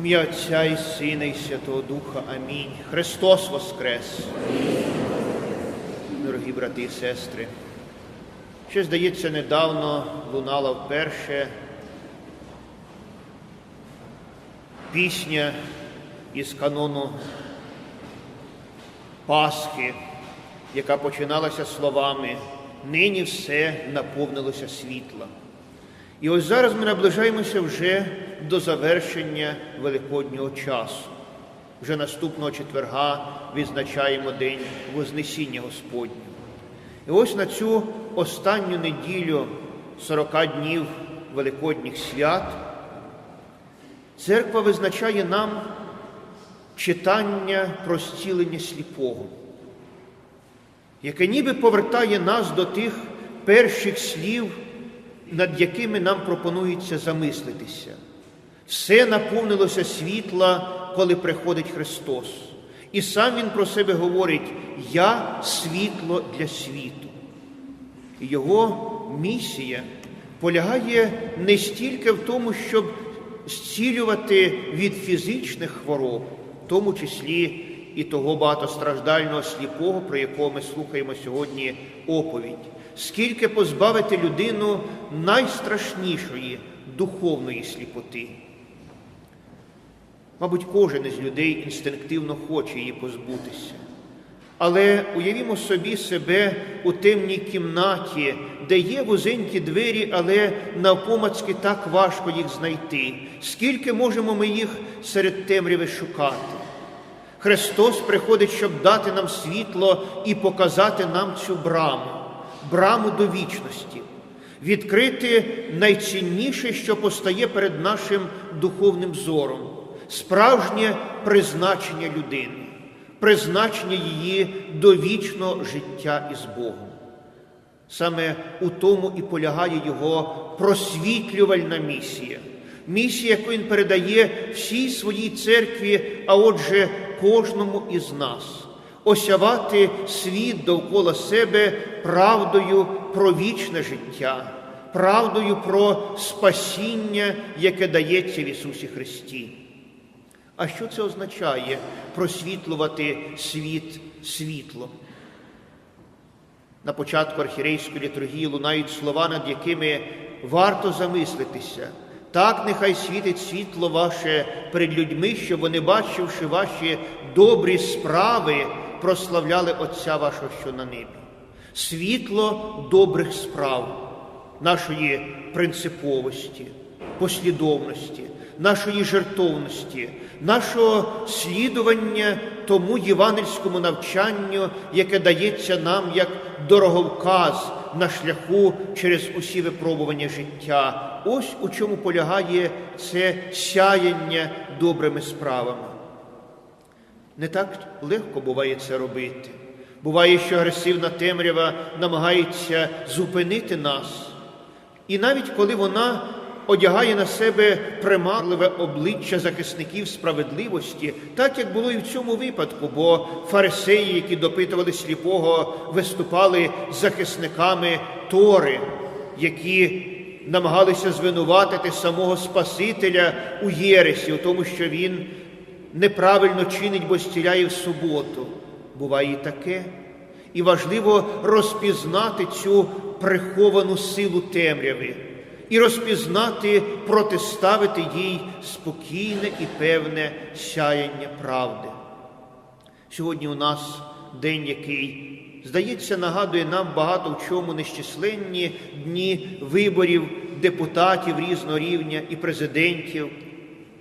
ім'я Отця і Сина, і Святого Духа. Амінь. Христос Воскрес. Дорогі брати і сестри, ще, здається, недавно лунала вперше пісня із канону Пасхи, яка починалася словами Нині все наповнилося світла. І ось зараз ми наближаємося вже до завершення Великоднього часу. Вже наступного четверга відзначаємо День Вознесіння Господнього. І ось на цю останню неділю 40 днів Великодніх свят церква визначає нам читання про зцілення сліпого, яке ніби повертає нас до тих перших слів над якими нам пропонується замислитися. Все наповнилося світла, коли приходить Христос. І сам Він про себе говорить: Я світло для світу. Його місія полягає не стільки в тому, щоб зцілювати від фізичних хвороб, в тому числі і того багатостраждального сліпого, про якого ми слухаємо сьогодні оповідь скільки позбавити людину найстрашнішої духовної сліпоти. Мабуть, кожен із людей інстинктивно хоче її позбутися. Але уявімо собі себе у темній кімнаті, де є вузенькі двері, але навпомацьки так важко їх знайти. Скільки можемо ми їх серед темряви шукати? Христос приходить, щоб дати нам світло і показати нам цю браму браму до вічності, відкрити найцінніше, що постає перед нашим духовним зором, справжнє призначення людини, призначення її до вічного життя із Богом. Саме у тому і полягає його просвітлювальна місія, місія, яку він передає всій своїй церкві, а отже, кожному із нас осявати світ довкола себе правдою про вічне життя, правдою про спасіння, яке дається в Ісусі Христі. А що це означає просвітлювати світ світлом? На початку архірейської літургії лунають слова, над якими варто замислитися. Так, нехай світить світло ваше перед людьми, щоб вони, бачивши ваші добрі справи, прославляли Отця вашого, що на небі. Світло добрих справ, нашої принциповості, послідовності, нашої жертовності, нашого слідування тому євангельському навчанню, яке дається нам як дороговказ на шляху через усі випробування життя. Ось у чому полягає це сяяння добрими справами. Не так легко буває це робити. Буває, що агресивна темрява намагається зупинити нас. І навіть коли вона одягає на себе примарливе обличчя захисників справедливості, так як було і в цьому випадку, бо фарисеї, які допитували сліпого, виступали захисниками Тори, які намагалися звинуватити самого Спасителя у Єресі, у тому, що він неправильно чинить, бо стіляє в суботу. Буває і таке. І важливо розпізнати цю приховану силу темряви і розпізнати, протиставити їй спокійне і певне сяяння правди. Сьогодні у нас день, який, здається, нагадує нам багато в чому нещисленні дні виборів депутатів різного рівня і президентів.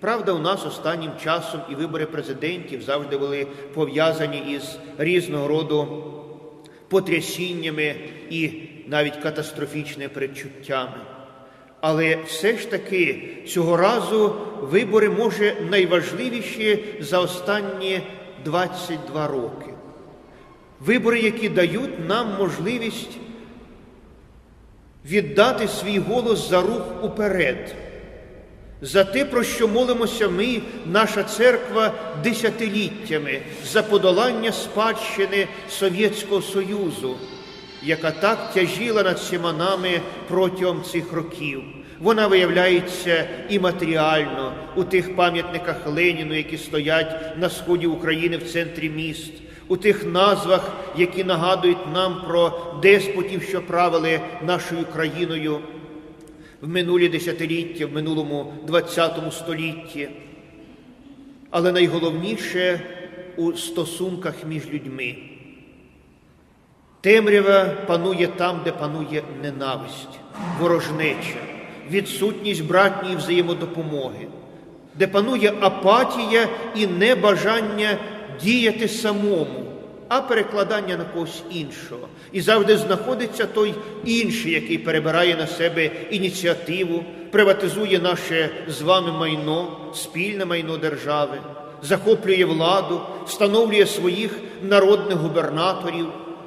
Правда, у нас останнім часом і вибори президентів завжди були пов'язані із різного роду потрясіннями і навіть катастрофічними передчуттями. Але все ж таки цього разу вибори може найважливіші за останні 22 роки. Вибори, які дають нам можливість віддати свій голос за рух уперед за те, про що молимося ми, наша церква, десятиліттями за подолання спадщини Совєтського Союзу, яка так тяжіла над всіма нами протягом цих років. Вона виявляється і матеріально у тих пам'ятниках Леніну, які стоять на сході України в центрі міст, у тих назвах, які нагадують нам про деспотів, що правили нашою країною в минулі десятиліття, в минулому ХХ столітті. Але найголовніше у стосунках між людьми. Темрява панує там, де панує ненависть, ворожнеча, відсутність братньої взаємодопомоги, де панує апатія і небажання діяти самому, а перекладання на когось іншого. І завжди знаходиться той інший, який перебирає на себе ініціативу, приватизує наше з вами майно, спільне майно держави, захоплює владу, встановлює своїх народних губернаторів.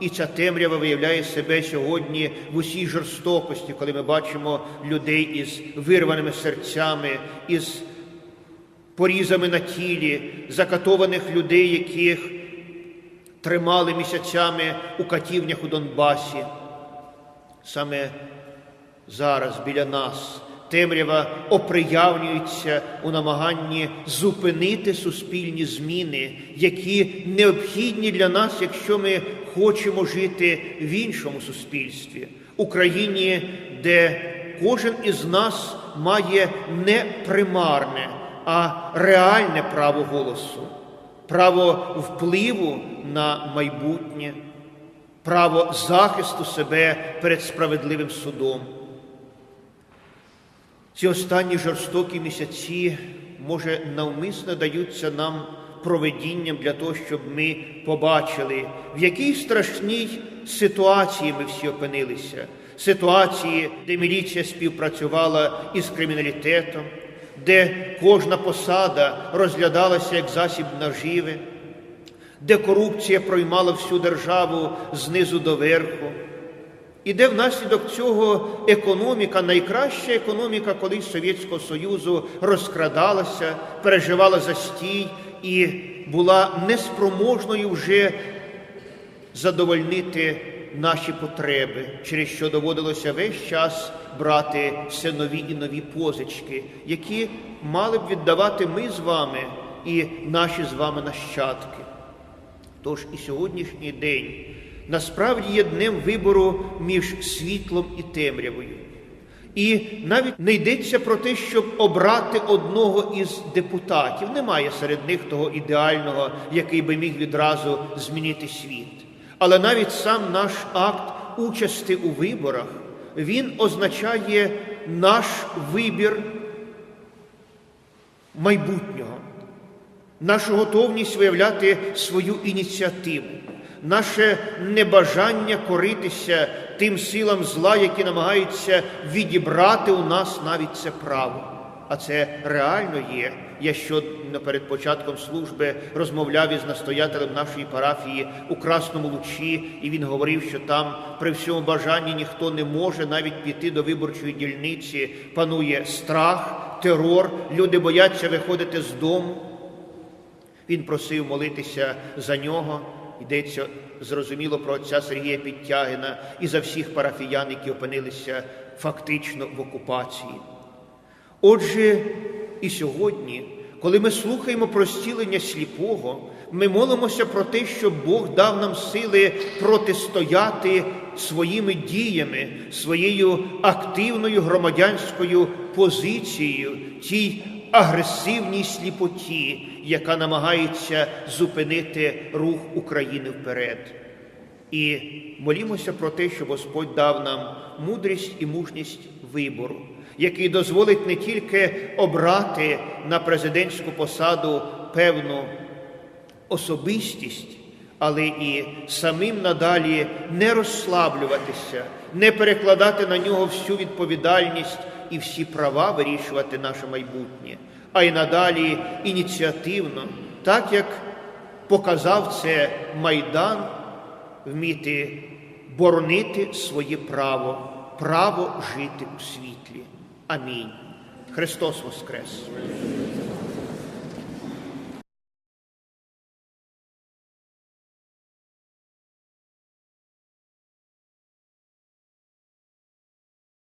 І ця темрява виявляє себе сьогодні в усій жорстокості, коли ми бачимо людей із вирваними серцями, із порізами на тілі, закатованих людей, яких тримали місяцями у катівнях у Донбасі. Саме зараз біля нас темрява оприявнюється у намаганні зупинити суспільні зміни, які необхідні для нас, якщо ми хочемо жити в іншому суспільстві, Україні, де кожен із нас має не примарне, а реальне право голосу, право впливу на майбутнє, право захисту себе перед справедливим судом. Ці останні жорстокі місяці, може, навмисно даються нам проведінням для того, щоб ми побачили, в якій страшній ситуації ми всі опинилися. Ситуації, де міліція співпрацювала із криміналітетом, де кожна посада розглядалася як засіб наживи, де корупція проймала всю державу знизу до верху. І де внаслідок цього економіка, найкраща економіка колись Совєтського Союзу розкрадалася, переживала застій і була неспроможною вже задовольнити наші потреби, через що доводилося весь час брати все нові і нові позички, які мали б віддавати ми з вами і наші з вами нащадки. Тож і сьогоднішній день насправді є днем вибору між світлом і темрявою. І навіть не йдеться про те, щоб обрати одного із депутатів. Немає серед них того ідеального, який би міг відразу змінити світ. Але навіть сам наш акт участі у виборах, він означає наш вибір майбутнього, нашу готовність виявляти свою ініціативу наше небажання коритися тим силам зла, які намагаються відібрати у нас навіть це право. А це реально є. Я щодо перед початком служби розмовляв із настоятелем нашої парафії у Красному Лучі, і він говорив, що там при всьому бажанні ніхто не може навіть піти до виборчої дільниці. Панує страх, терор, люди бояться виходити з дому. Він просив молитися за нього. Йдеться зрозуміло про отця Сергія Підтягина і за всіх парафіян, які опинилися фактично в окупації. Отже, і сьогодні, коли ми слухаємо про зцілення сліпого, ми молимося про те, щоб Бог дав нам сили протистояти своїми діями, своєю активною громадянською позицією, тій агресивній сліпоті, яка намагається зупинити рух України вперед. І молімося про те, щоб Господь дав нам мудрість і мужність вибору, який дозволить не тільки обрати на президентську посаду певну особистість, але і самим надалі не розслаблюватися, не перекладати на нього всю відповідальність і всі права вирішувати наше майбутнє, а й надалі ініціативно, так як показав це майдан, вміти боронити своє право, право жити у світлі. Амінь. Христос Воскрес!